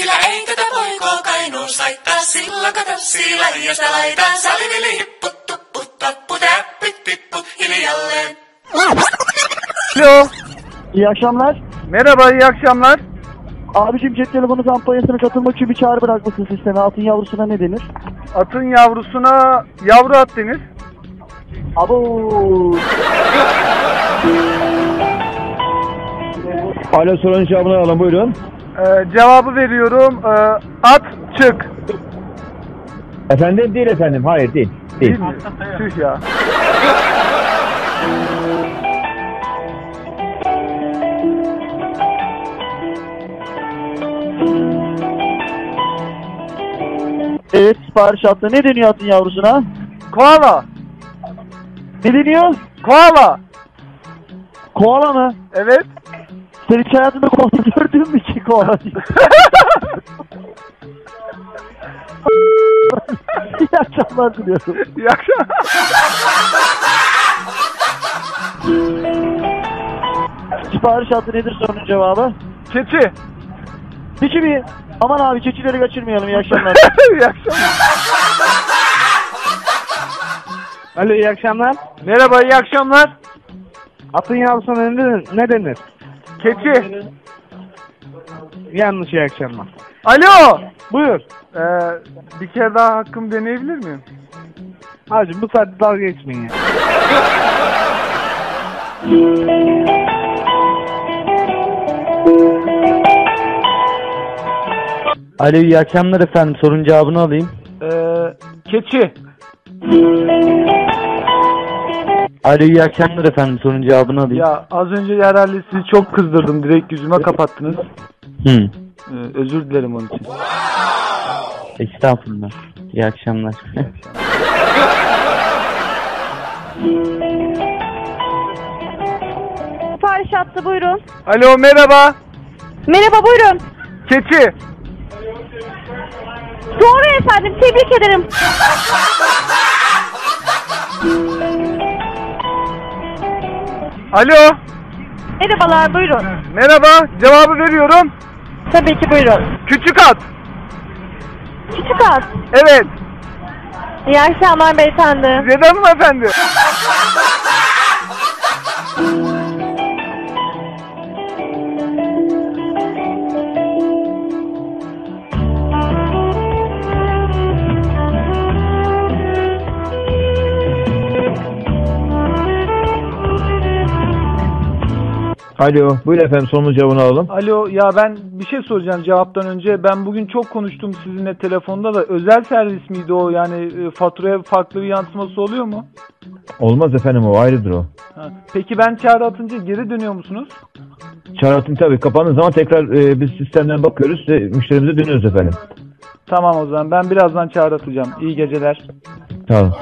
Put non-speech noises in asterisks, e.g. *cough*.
Sillä ei tätä poikoo kainuus laittaa sillä kato sillä hiasta laitaa. Salivili hippu tuppu tappu täppit pipput hiljalleen. Alo. İyi akşamlar. Merhaba, iyi akşamlar. Abicim cep telefonu kampanyasına katılmak için bir çağrı bırakmasın sisteme. Altın yavrusuna ne denir? Atın yavrusuna yavru at denir. Abo. Alo sorunun cevabını alalım buyurun. Ee, cevabı veriyorum. Ee, at çık. Efendim değil efendim. Hayır değil. Değil. Değil mi? Tüh ya. Evet sipariş attı. Ne deniyor atın yavrusuna? Koala. Ne deniyor? Koala. Koala mı? Evet. Sen hiç gördün mü ki koala *laughs* diye? İyi akşamlar diliyorum. İyi akşamlar. Sipariş attı nedir sorunun cevabı? Keçi. Keçi mi? Aman abi keçileri kaçırmayalım. İyi akşamlar. *laughs* iyi akşamlar. Alo iyi akşamlar. Merhaba, iyi akşamlar. Atın yavrusuna ne denir? Ne denir? Keçi. Yanlış iyi akşamlar. Alo. Buyur. Ee, bir kere daha hakkımı deneyebilir miyim? Hacım bu saatte dalga geçmeyin ya. Alo iyi akşamlar efendim. Sorun cevabını alayım. Ee, keçi. Alo iyi akşamlar efendim. Sorun cevabını alayım. Ya az önce herhalde sizi çok kızdırdım. Direkt yüzüme kapattınız. Hı. Ee, özür dilerim onun için. Estağfurullah. İyi akşamlar. Sipariş attı buyurun. Alo, merhaba. Merhaba buyurun. Keçi. Doğru efendim tebrik ederim. Alo. Merhabalar buyurun. Merhaba. Cevabı veriyorum. Tabii ki buyurun. Küçük at. Küçük at. Evet. İyi akşamlar beyefendi. Zeda hanımefendi. Alo buyur efendim sorunun cevabını alalım. Alo ya ben bir şey soracağım cevaptan önce. Ben bugün çok konuştum sizinle telefonda da özel servis miydi o? Yani e, faturaya farklı bir yansıması oluyor mu? Olmaz efendim o ayrıdır o. Ha. Peki ben çağrı atınca geri dönüyor musunuz? Çağrıtım tabii kapandığı zaman tekrar e, biz sistemden bakıyoruz ve müşterimize dönüyoruz efendim. Tamam o zaman ben birazdan çağrı atacağım. İyi geceler. Sağ olun. *laughs*